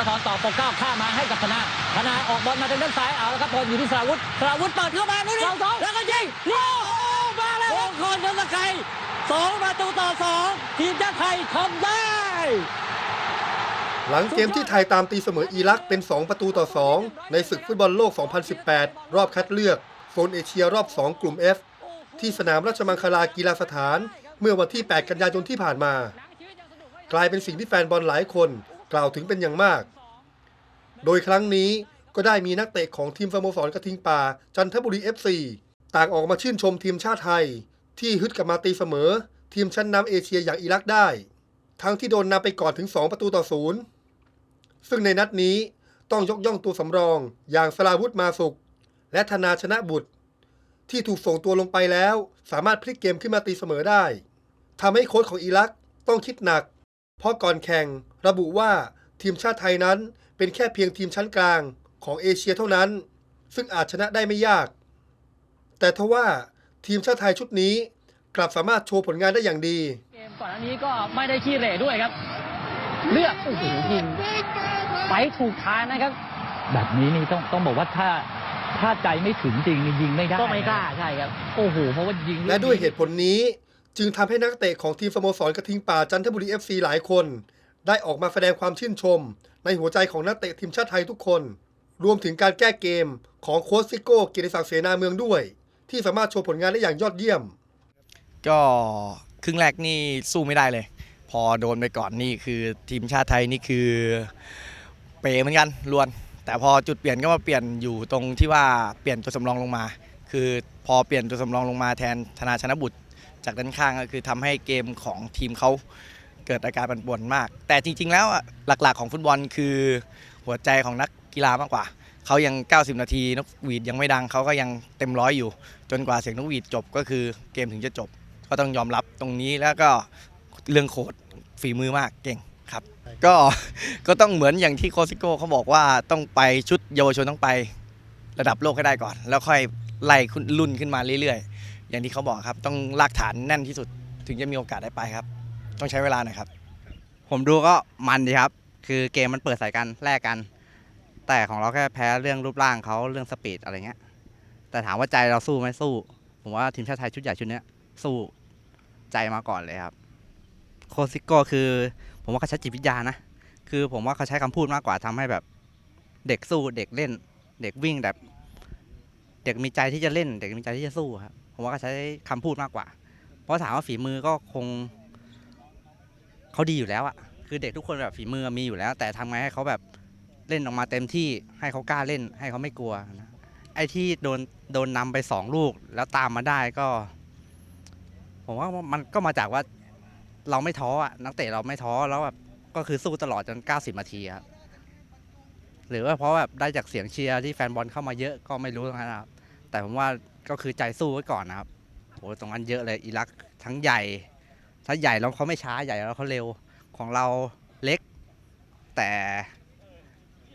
ลธรต่อปกเกล้าข้ามมาให้กับธนาธนาออกบอลมาทางด้านซ้ายเอาละครับบอลอยู่ที่สราวุธสราวุธเปิดเข้ามานู่นนี่แล้วก็ยิงเลี้ยวมาแล้วมงคลยศกัยสองประตูต่อสองทีมชาติไทยทำได้ หลังเกมที่ไทยตามตีเสมออิรักเป็น 2 ประตูต่อ 2 ในศึกฟุตบอลโลก 2018 รอบคัดเลือกโซนเอเชียรอบ 2 กลุ่ม F ที่สนามราชมังคลากีฬาสถาน เมื่อวันที่ 8 กันยายนที่ผ่านมา กลายเป็นสิ่งที่แฟนบอลหลายคน กล่าวถึงเป็นอย่างมาก โดยครั้งนี้ก็ได้มีนักเตะของทีมสโมสรกระทิงป่า จันทบุรี FC ต่างออกมาชื่นชมทีมชาติไทย ที่ฮึดกลับมาตีเสมอ ทีมชั้นนำเอเชียอย่างอิรักได้ ทั้งที่โดนนำไปก่อนถึง 2 ประตูต่อศูนย์ซึ่งในนัดนี้ต้องยกย่องตัวสำรอง อย่างสลาวุธมาสุข และธนาชนะบุตร ที่ถูกส่งตัวลงไปแล้ว สามารถพลิกเกมขึ้นมาตีเสมอได้ทำให้โค้ชของอิรักต้องคิดหนัก เพราะก่อนแข่งระบุว่าทีมชาติไทยนั้นเป็นแค่เพียงทีมชั้นกลางของเอเชียเท่านั้น ซึ่งอาจชนะได้ไม่ยาก แต่ทว่าทีมชาติไทยชุดนี้กลับสามารถโชว์ผลงานได้อย่างดี เกมก่อนอันนี้ก็ไม่ได้ขี้เหร่ด้วยครับ เลือกโอ้โหยิงไปถูกทางนะครับ แบบนี้นี่ต้องต้องบอกว่าถ้าถ้าใจไม่ถึงจริงนี่ยิงไม่ได้ก็ไม่กล้าใช่ครับ โอ้โหเพราะว่ายิงและด้วยเหตุผลนี้ จึงทำให้นักเตะของทีมสโมสรกระทิงป่าจันทบุรี FC หลายคน ได้ออกมาแสดงความชื่นชม ในหัวใจของนักเตะทีมชาติไทยทุกคน รวมถึงการแก้เกมของโค้ชซิโก้เกียรติศักดิ์เสนาเมืองด้วย ที่สามารถโชว์ผลงานได้อย่างยอดเยี่ยม ก็ครึ่งแรกนี่สู้ไม่ได้เลย พอโดนไปก่อนนี่คือทีมชาติไทยนี่คือเป๋เหมือนกันลวน แต่พอจุดเปลี่ยนก็มาเปลี่ยนอยู่ตรงที่ว่าเปลี่ยนตัวสำรองลงมา คือพอเปลี่ยนตัวสำรองลงมาแทนธนาชนะบุตร จากด้านข้างก็คือทำให้เกมของทีมเขาเกิดอาการปั่นป่วนมาก แต่จริง ๆ แล้วหลักๆของฟุตบอลคือหัวใจของนักกีฬามากกว่าเขายัง 90 นาทีนกหวีดยังไม่ดังเขาก็ยังเต็มร้อยอยู่ จนกว่าเสียงนกหวีดจบก็คือเกมถึงจะจบ ก็ต้องยอมรับตรงนี้แล้วก็เรื่องโค้ดฝีมือมากเก่งครับ ก็ก็ต้องเหมือนอย่างที่โคซิโก้เขาบอกว่าต้องไปชุดเยาวชนต้องไประดับโลกให้ได้ก่อน แล้วค่อยไล่รุ่นขึ้นมาเรื่อยๆ อย่างที่เขาบอกครับ ต้องลากฐานแน่นที่สุด ถึงจะมีโอกาสได้ไปครับ ต้องใช้เวลาหน่อยครับ ผมดูก็มันดีครับ คือเกมมันเปิดใส่กันแลกกัน แต่ของเราแค่แพ้เรื่องรูปร่างเขาเรื่องสปีดอะไรเงี้ย แต่ถามว่าใจเราสู้ไหมสู้ ผมว่าทีมชาติไทยชุดใหญ่ชุดเนี้ยสู้ใจมาก่อนเลยครับ โคซิโก้คือ ผมว่าเขาใช้จิตวิทยานะ คือผมว่าเขาใช้คำพูดมากกว่าทำให้แบบ เด็กสู้เด็กเล่น เด็กวิ่งแบบ เด็กมีใจที่จะเล่น เด็กมีใจที่จะสู้ครับ ผมว่าเขาใช้คำพูดมากกว่า เพราะถามว่าฝีมือก็คงเขาดีอยู่แล้วอะคือเด็กทุกคนแบบฝีมือมีอยู่แล้ว แต่ทำไงให้เขาแบบเล่นออกมาเต็มที่ให้เขากล้าเล่น ให้เขาไม่กลัวนะไอ้ที่โดนโดนนำไปสองลูกแล้วตามมาได้ก็ ผมว่ามันก็มาจากว่าเราไม่ท้ออะนักเตะเราไม่ท้อแล้วแบบก็คือสู้ตลอดจน 90นาทีครับหรือว่าเพราะแบบได้จากเสียงเชียร์ที่แฟนบอลเข้ามาเยอะก็ไม่รู้นะครับแต่ผมว่า ก็คือใจสู้ไว้ก่อนนะครับโหตรงนั้นเยอะเลยอิรักทั้งใหญ่ ถ้าใหญ่แล้วเขาไม่ช้าใหญ่แล้วเขาเร็วของเราเล็ก แต่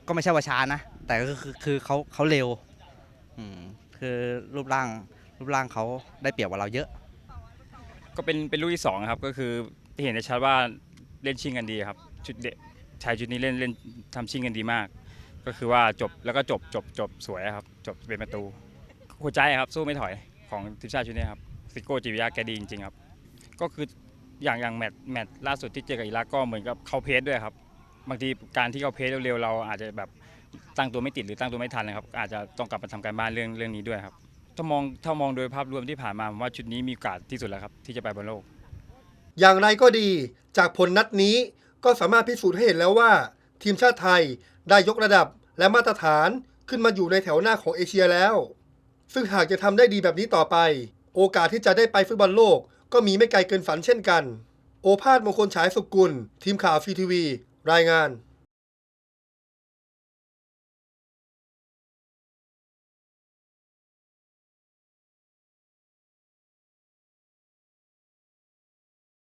ก็ไม่ใช่ว่าช้านะ แต่ก็คือคือเขาเขาเร็วอืมคือรูปร่างรูปร่างเขาได้เปรียบกว่าเราเยอะ ก็เป็นเป็นลูกที่สองครับก็คือเห็นได้ชัดว่าเล่นชิงกันดีครับชุดเดชายชุดนี้เล่นเล่นทำชิงกันดีมาก ก็คือว่าจบแล้วก็จบจบจบสวยครับ จบเป็นประตู หัวใจครับสู้ไม่ถอยของทีมชาติชุดนี้ครับซิโก้จิวิยาแกดีจริงๆครับ ก็คืออย่างอย่างแมตช์แมตช์ล่าสุดที่เจอกับอิรักก็เหมือนกับเขาเพสด้วยครับ บางทีการที่เขาเพสเร็วๆเราอาจจะแบบตั้งตัวไม่ติดหรือตั้งตัวไม่ทันนะครับ อาจจะต้องกลับมาทำการบ้านเรื่องเรื่องนี้ด้วยครับถ้ามองถ้ามองโดยภาพรวมที่ผ่านมาผมว่าชุดนี้มีโอกาสที่สุดแล้วครับที่จะไปบอลโลก อย่างไรก็ดีจากผลนัดนี้ก็สามารถพิสูจน์ให้เห็นแล้วว่า ทีมชาติไทยได้ยกระดับและมาตรฐานขึ้นมาอยู่ในแถวหน้าของเอเชียแล้ว ซึ่งหากจะทำได้ดีแบบนี้ต่อไป โอกาสที่จะได้ไปฟุตบอลโลก ก็มีไม่ไกลเกินฝันเช่นกัน โอภาสมงคลฉายสุกุล ทีมข่าวฟีทีวี รายงาน